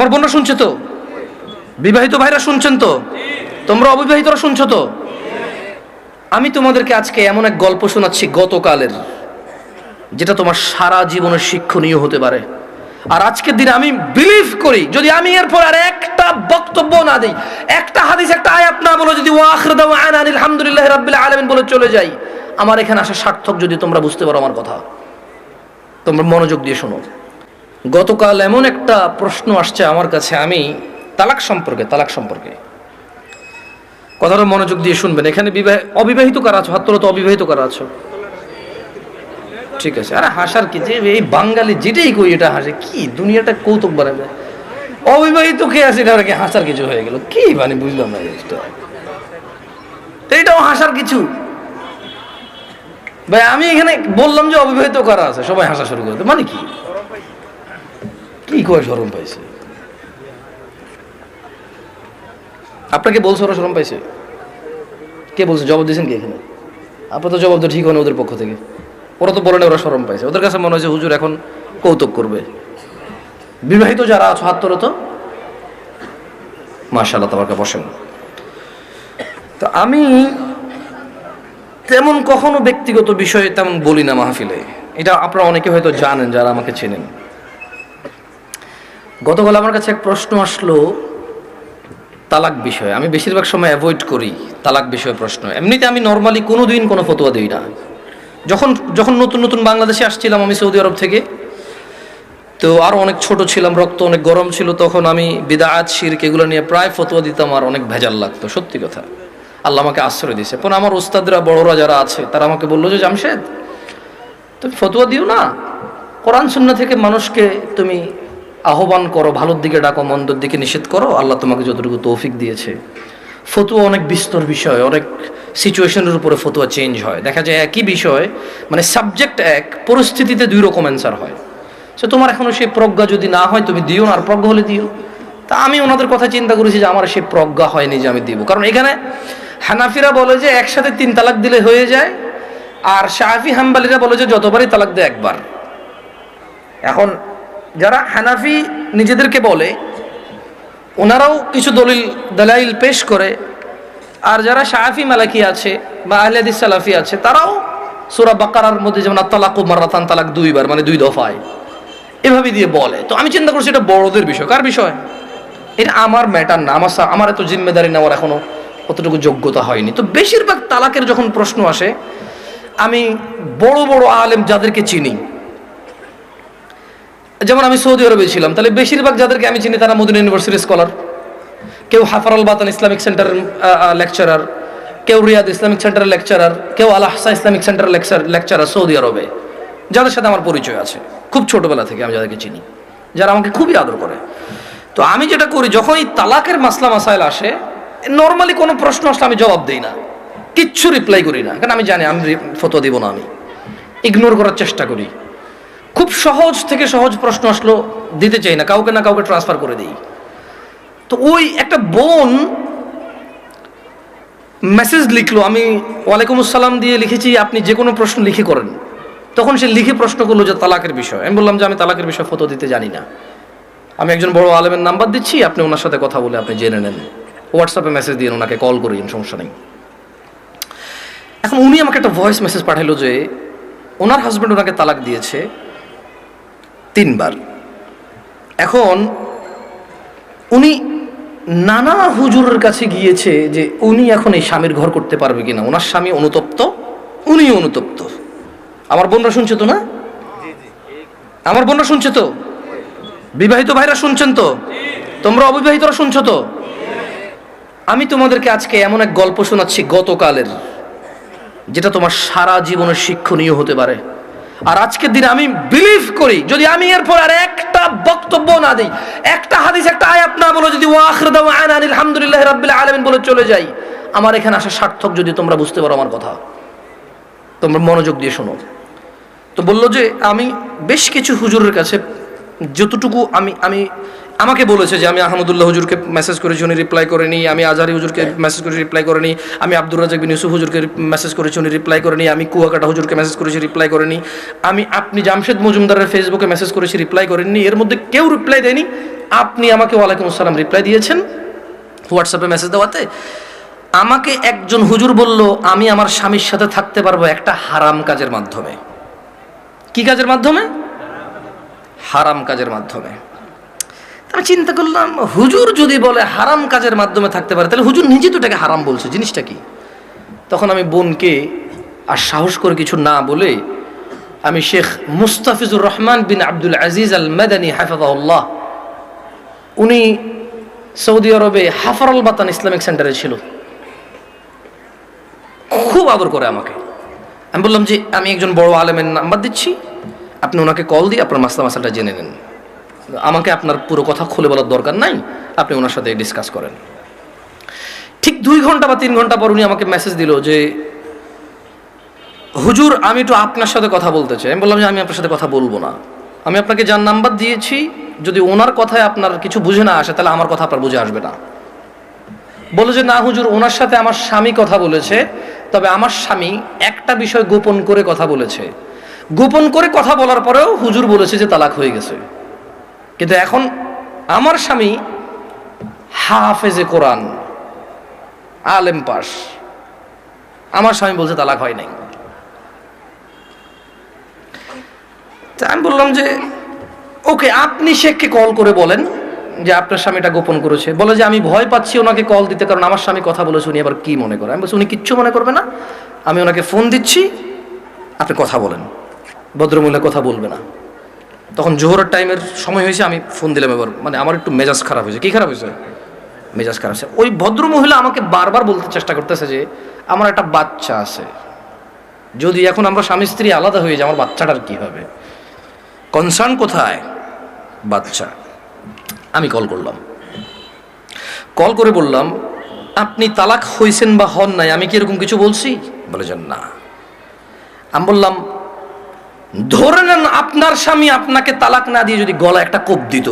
আমার বোনরা শুনছে তো? বিবাহিত ভাইরা শুনছেন তো? তোমরা অবিবাহিতরা শুনছো তো? আমি তোমাদেরকে আজকে এমন এক গল্প শোনাচ্ছি গতকালের, যেটা তোমার সারা জীবনের শিক্ষণীয় হতে পারে। আর আজকের দিনে আমি বিলিভ করি, যদি আমি এরপর আর একটা বক্তব্য না দিই, একটা হাদিস, একটা আয়াত না বলে যদি আলহামদুলিল্লাহ রাব্বিল আলামিন বলে চলে যাই, আমার এখানে আসা সার্থক যদি তোমরা বুঝতে পারো আমার কথা। তোমরা মনোযোগ দিয়ে শোনো। গতকাল এমন একটা প্রশ্ন আসছে আমার কাছে, আমি তালাক সম্পর্কে তালাক সম্পর্কে। কথাটা মনোযোগ দিয়ে শুনবেন। এখানে বিবাহ অবিবাহিত কারা আছো? হাত অবিবাহিত কারা আছো? ঠিক আছে। আরে হাসার কি? যে এই বাঙালি যেটাই কই, এটা হাসে। কি দুনিয়াটা কৌতুক বানাবে? অবিবাহিত কে আছে? এটা কি হাসার কিছু হয়ে গেল। কি মানে বুঝলাম না জিনিসটা। তো এটাও হাসার কিছু। ভাই, আমি এখানে বললাম যে অবিবাহিত কারা আছে? সবাই হাসা শুরু করে। মানে কি? কি করে শরম পাইছে? আপনাকে বলছে ওরা শরম পাইছে? কে বলছে? জবাব দিয়েছেন কি এখানে? আপনার তো জবাব তো ঠিক হয় ওদের পক্ষ থেকে। ওরা তো বলে না ওরা শরম পাইছে। ওদের কাছে মনে হয়েছে হুজুর এখন কৌতুক করবে। বিবাহিত যারা আছো, হাত তোলো তো। মাশাল্লাহ তোমাকে বসেন। তো আমি তেমন কখনো ব্যক্তিগত বিষয়ে তেমন বলি না মাহফিলে। এটা আপনারা অনেকে হয়তো জানেন যারা আমাকে চেনেন। গতকাল আমার কাছে এক প্রশ্ন আসলো, তালাক বিষয়ে। আমি বেশিরভাগ সময় অ্যাভয়েড করি তালাক বিষয়ে প্রশ্ন। এমনিতে আমি নর্মালি কোনো দিন কোনো ফতোয়া দিই না। যখন যখন নতুন নতুন বাংলাদেশে আসছিলাম আমি সৌদি আরব থেকে, তো আরও অনেক ছোট ছিলাম, রক্ত অনেক গরম ছিল, তখন আমি বিদায়াত, শিরক এগুলো নিয়ে প্রায় ফতোয়া দিতাম আর অনেক ভেজাল লাগতো, সত্যি কথা। আল্লাহ আমাকে আশ্রয় দিয়েছে। পরে আমার ওস্তাদরা বড়রা যারা আছে, তারা আমাকে বলল যে, জামশেদ, তুমি ফতোয়া দিও না? কোরআন সুন্না থেকে মানুষকে তুমি আহ্বান করো, ভালোর দিকে ডাকো, মন্দর দিকে নিষেধ করো, আল্লাহ তোমাকে যতটুকু তৌফিক দিয়েছে। ফতুয়া অনেক বিস্তর বিষয়, অনেক সিচুয়েশনের উপরে ফতুয়া চেঞ্জ হয়। দেখা যায় একই বিষয় মানে সাবজেক্ট এক, পরিস্থিতিতে দুই রকম অ্যান্সার হয়। সে তোমার এখনও সেই প্রজ্ঞা যদি না হয়, তুমি দিও না, আর প্রজ্ঞা হলে দিও। তা আমি ওনাদের কথা চিন্তা করেছি যে, আমার সেই প্রজ্ঞা হয়নি যে আমি দিব। কারণ এখানে হানাফিরা বলে যে, একসাথে তিন তালাক দিলে হয়ে যায়, আর শাহি হাম্বালিরা বলে যে, যতবারই তালাক দেয় একবার। এখন যারা হানাফি নিজেদেরকে বলে, ওনারাও কিছু দলিল, দালাইল পেশ করে। আর যারা শাহাফি মালাকি আছে বা আহলাদিস সালাফি আছে, তারাও সুরা বাকারার মধ্যে যেমন তালাক মারাতান তালাক দুইবার মানে দুই দফায়। এভাবে দিয়ে বলে। তো আমি চিন্তা করছি এটা বড়দের বিষয়। কার বিষয়? এটা আমার ম্যাটার না। আমার আমার এত জিম্মেদারি নেওয়ার এখনও অতটুকু যোগ্যতা হয়নি। তো বেশিরভাগ তালাকের যখন প্রশ্ন আসে, আমি বড় বড় আলেম যাদেরকে চিনি যেমন আমি সৌদি আরবে ছিলাম, তাহলে বেশিরভাগ যাদেরকে আমি চিনি তারা মদিনা ইউনিভার্সিটির স্কলার কেউ Hafar al Batin Islamic centre lecturer কেউ রিয়াদ ইসলামিক সেন্টারের লেকচারার কেউ Al Ahsa Islamic centre lecture lecturer Saudi আরবে। যাদের সাথে আমার পরিচয় আছে, খুব ছোটবেলা থেকে আমি যাদেরকে চিনি, যারা আমাকে খুবই আদর করে। তো আমি যেটা করি, যখনই তালাকের মাসলা মাসাইল আসে নর্মালি কোনো প্রশ্ন আসলে আমি জবাব দিই না। কিচ্ছু রিপ্লাই করি না, কারণ আমি জানি, আমি ফটো দিব না আমি। ইগনোর করার চেষ্টা করি। খুব সহজ থেকে সহজ প্রশ্ন আসলো, দিতে চাই না, কাউকে না কাউকে ট্রান্সফার করে দিই। তো ওই একটা বোন মেসেজ লিখলো, আমি ওয়ালাইকুম আসসালাম দিয়ে লিখেছি, আপনি যে কোনো প্রশ্ন লিখে করেন। তখন সে লিখে প্রশ্ন করল যে তালাকের বিষয়। আমি বললাম যে আমি তালাকের বিষয়ে ফটো দিতে জানি না। আমি একজন বড় আলেমের নাম্বার দিচ্ছি, আপনি ওনার সাথে কথা বলে আপনি জেনে নেন। হোয়াটসঅ্যাপে মেসেজ দিন ওনাকে কল করিন সমস্যা নেই। এখন উনি আমাকে একটা ভয়েস মেসেজ পাঠাইলো যে, ওনার হাজব্যান্ড ওনাকে তালাক দিয়েছে তিনবার। এখন উনি নানা হুজুরের কাছে গিয়েছে যে উনি এখন এই স্বামীর ঘর করতে পারবে কিনা। ওনার স্বামী অনুতপ্ত উনি অনুতপ্ত। আমার বোনরা শুনছে তো না? আমার বোনরা শুনছে তো? বিবাহিত ভাইরা শুনছেন তো? তোমরা অবিবাহিতরা শুনছো তো? আমি তোমাদেরকে আজকে এমন এক গল্প শোনাচ্ছি গতকালের, যেটা তোমার সারা জীবনের শিক্ষণীয় হতে পারে। আর আজকের দিনে আমি বিলিভ করি, যদি আমি এরপর আর একটা বক্তব্য না দিই, একটা হাদিস, একটা আয়াত না বলো, যদি আলহামদুলিল্লাহ রাব্বিল আলামিন বলে চলে যাই, আমার এখানে আসা সার্থক যদি তোমরা বুঝতে পারো আমার কথা। তোমরা মনোযোগ দিয়ে শোনো। তো বলল যে, আমি বেশ কিছু হুজুরের কাছে যতটুকু আমি আমি আমাকে বলেছে যে আমি আহমদুল্লাহ হুজুরকে মেসেজ করেছি, উনি রিপ্লাই করেনি। আমি আজহারি হুজুরকে মেসেজ করে রিপ্লাই করেনি। আমি আব্দুর রাজাক বিন ইউসুফ হুজুরকে মেসেজ করেছি, উনি রিপ্লাই করেনি। আমি কুয়াকাটা হুজুরকে মেসেজ করেছি রিপ্লাই করেনি। আমি, আপনি জামশেদ মজুমদারের ফেসবুকে মেসেজ করেছি রিপ্লাই করেননি। এর মধ্যে কেউ রিপ্লাই দেয়নি। আপনি আমাকে ওয়ালাইকুম আসসালাম রিপ্লাই দিয়েছেন হোয়াটসঅ্যাপে মেসেজ দেওয়াতে। আমাকে একজন হুজুর বলল, আমি আমার স্বামীর সাথে থাকতে পারব একটা হারাম কাজের মাধ্যমে। কি কাজের মাধ্যমে? হারাম কাজের মাধ্যমে। আমি চিন্তা করলাম, হুজুর যদি বলে হারাম কাজের মাধ্যমে থাকতে পারে, তাহলে হুজুর নিজে তো এটাকে হারাম বলছে, জিনিসটা কি? তখন আমি বোনকে আর সাহস করে কিছু না বলে আমি শেখ মুস্তাফিজুর রহমান বিন আব্দুল আজিজ আল মেদানী হাফাজাউল্লাহ উনি সৌদি আরবে হাফারুল বাতান ইসলামিক সেন্টারে ছিল। খুব আদর করে আমাকে। আমি বললাম যে, আমি একজন বড় আলেমের নাম্বার দিচ্ছি। আপনি ওনাকে কল দিয়ে আপনার মাসলা মাসালটা জেনে নেন। আমাকে আপনার পুরো কথা খুলে বলার দরকার নাই। আপনি ওনার সাথে ডিসকাস করেন। ঠিক দুই ঘণ্টা বা তিন ঘণ্টা পর উনি আমাকে মেসেজ দিল যে, হুজুর, আমি একটু আপনার সাথে কথা বলতে চাই। আমি বললাম যে, আমি আপনার সাথে কথা বলব না। আমি আপনাকে যার নাম্বার দিয়েছি, যদি ওনার কথায় আপনার কিছু বুঝে না আসে, তাহলে আমার কথা আপনার বুঝে আসবে না। বলে যে, না হুজুর, ওনার সাথে আমার স্বামী কথা বলেছে, তবে আমার স্বামী একটা বিষয় গোপন করে কথা বলেছে। গোপন করে কথা বলার পরেও হুজুর বলেছে যে, তালাক হয়ে গেছে। কিন্তু এখন আমার স্বামী হাফেজে কোরআন, আলেম পাস। আমার স্বামী বলছে তালাক হয় নাই। আমি বললাম যে, ওকে আপনি শেখকে কল করে বলেন যে আপনার স্বামীটা গোপন করেছে। বলে যে আমি ভয় পাচ্ছি ওনাকে কল দিতে, কারণ আমার স্বামী কথা বলেছে, উনি আবার কি মনে করে? আমি বলছি, উনি কিচ্ছু মনে করবে না। আমি ওনাকে ফোন দিচ্ছি, আপনি কথা বলেন। ভদ্রমহিলা কথা বলবে না। তখন জোহরের টাইমের সময় হয়েছে, আমি ফোন দিলাম এবার। মানে আমার একটু মেজাজ খারাপ হয়েছে। কি খারাপ হয়েছে? মেজাজ খারাপ হয়েছে। ওই ভদ্র মহিলা আমাকে বারবার বলতে চেষ্টা করতেছে যে, আমার একটা বাচ্চা আছে। যদি এখন আমরা স্বামী স্ত্রী আলাদা হয়ে যায় আমার বাচ্চাটার কি হবে? কনসার্ন কোথায়? বাচ্চা। আমি কল করলাম। কল করে বললাম, আপনি তালাক হয়েছেন বা হন নাই, আমি কি এরকম কিছু বলছি? বলে যান না। আমি বললাম ধরে নেন আপনার স্বামী আপনাকে তালাক না দিয়ে যদি গলা একটা কোপ দিত,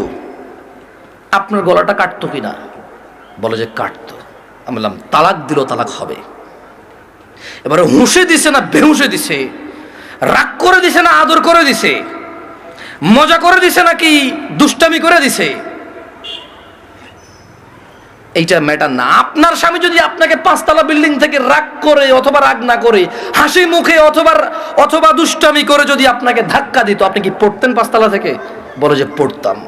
আপনার গলাটা কাটতো কিনা? বলে যে কাটতো। আমি বললাম, তালাক দিল, তালাক হবে। এবারে হুঁসে দিছে না বেহুঁসে দিছে? রাগ করে দিছে না আদর করে দিছে? মজা করে দিছে নাকি দুষ্টামি করে দিছে? এইটা ম্যাটার না। আপনার স্বামী যদি আপনাকে পাঁচতলা বিল্ডিং থেকে রাগ করে অথবা রাগ না করে, হাসি মুখে অথবা অথবা দুষ্টামি করে যদি আপনাকে ধাক্কা দিত, আপনি কি পড়তেন পাঁচতলা থেকে? বলে যে পড়তাম।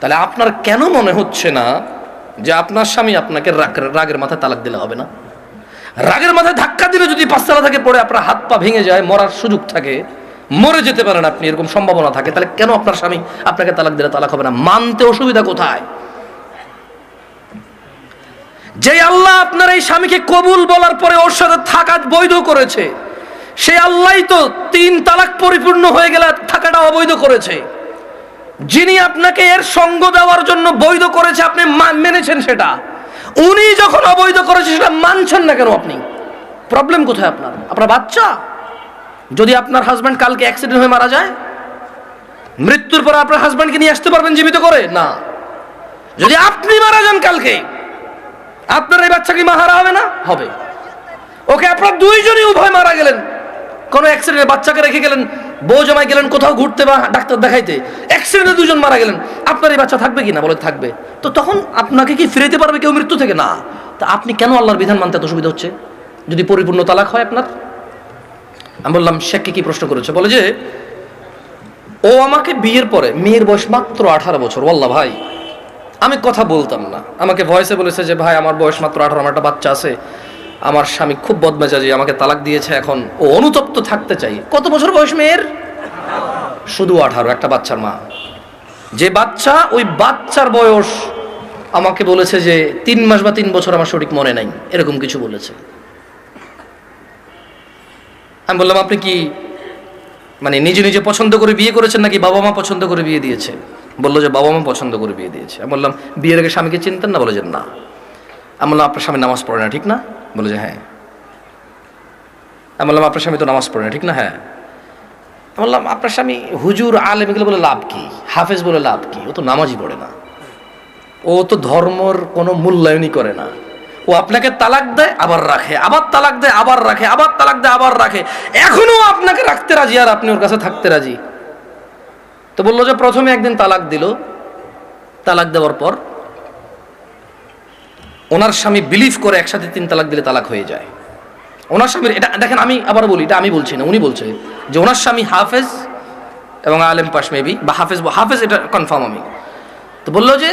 তাহলে আপনার কেন মনে হচ্ছে না যে আপনার স্বামী আপনাকে রাগ, রাগের মাথায় তালাক দিলে হবে না? রাগের মাথায় ধাক্কা দিলে যদি পাঁচতলা থেকে পড়ে আপনার হাত পা ভেঙে যায়, মরার সুযোগ থাকে, মরে যেতে পারেন আপনি, এরকম সম্ভাবনা থাকে, তাহলে কেন আপনার স্বামী আপনাকে তালাক দিলে তালাক হবে না? মানতে অসুবিধা কোথায়? যে আল্লাহ আপনার এই স্বামীকে কবুল বলার পরে ওর সাথে থাকা বৈধ করেছে, সে আল্লাহই তো তিন তালাক পরিপূর্ণ হয়ে গেলে থাকাটা অবৈধ করেছে। যিনি আপনাকে এর সঙ্গ দেওয়ার জন্য বৈধ করেছে, আপনি মেনেছেন সেটা। উনি যখন অবৈধ করেছে, সেটা মানছেন না কেন আপনি? প্রবলেম কোথায় আপনার? আপনার বাচ্চা? যদি আপনার হাজব্যান্ড কালকে অ্যাক্সিডেন্ট হয়ে মারা যায়? মৃত্যুর পর আপনার হাজব্যান্ডকে নিয়ে আসতে পারবেন জীবিত করে? না। যদি আপনি মারা যান কালকে আপনার এই বাচ্চা কি মাহারা হবে না? হবে। ওকে আপনার দুইজনই উভয় মারা গেলেন। কোনো অ্যাক্সিডেন্টে বাচ্চাকে রেখে গেলেন বউ জমাই গেলেন কোথাও ঘুরতে বা ডাক্তার দেখাইতে। অ্যাক্সিডেন্টে দুজন মারা গেলেন। আপনার এই বাচ্চা থাকবে কি না? বলে থাকবে। তো তখন আপনাকে কি ফিরেতে পারবে কেউ মৃত্যু থেকে? না। তা আপনি কেন আল্লাহর বিধান মানতে এত সুবিধা হচ্ছে? যদি পরিপূর্ণ তালাক হয় আপনার? আমি বললাম শেখকে কি প্রশ্ন করেছে? বলে যে ও আমাকে বিয়ের পরে মেয়ের বয়স মাত্র আঠারো বছর। বললা ভাই। আমি কথা বলতাম না। আমাকে ভয়েসে বলেছে যে, ভাই, আমার বয়স মাত্র আঠারো, আমার একটা বাচ্চা আছে। আমার স্বামী খুব বদমেজাজি, আমাকে তালাক দিয়েছে এখন। ও অনুতপ্ত থাকতে চাই। কত বছর বয়স মেয়ের? শুধু আঠারো, একটা বাচ্চার মা। যে বাচ্চা, ওই বাচ্চার বয়স আমাকে বলেছে যে, তিন মাস বা তিন বছর আমার সঠিক মনে নাই। এরকম কিছু বলেছে। আমি বললাম, আপনি কি মানে নিজে নিজে পছন্দ করে বিয়ে করেছেন নাকি বাবা মা পছন্দ করে বিয়ে দিয়েছে? বলল যে, বাবা মা পছন্দ করে বিয়ে দিয়েছে। আমি বললাম, বিয়ের আগে স্বামীকে চিনতেন না? বলে যে, না। আমি বললাম, আপনার স্বামী নামাজ পড়ে না, ঠিক না? বলে যে হ্যাঁ। আমি বললাম, আপনার স্বামী তো নামাজ পড়ে না, ঠিক না? হ্যাঁ। আমি বললাম, আপনার স্বামী হুজুর, আলেম, এগুলো বলে লাভ কি? হাফেজ বলে লাভ কি? ও তো নামাজই পড়ে না। ও তো ধর্মর কোনো মূল্যায়নই করে না। ও আপনাকে তালাক দেয়, আবার রাখে, আবার তালাক দেয়, আবার রাখে, আবার তালাক দেয়, আবার রাখে। এখনও আপনাকে রাখতে রাজি আর আপনি ওর কাছে থাকতে রাজি। তো বলল যে প্রথমে একদিন তালাক দিল। তালাক দেওয়ার পর ওনার স্বামী বিলিভ করে একসাথে তিন তালাক দিলে তালাক হয়ে যায়। ওনার স্বামীর এটা, দেখেন আমি আবার বলি, এটা আমি বলছি না, উনি বলছে যে ওনার স্বামী হাফেজ এবং আলেম পাশ মেবি বা হাফেজ হাফেজ এটা কনফার্ম আমি। তো বলল যে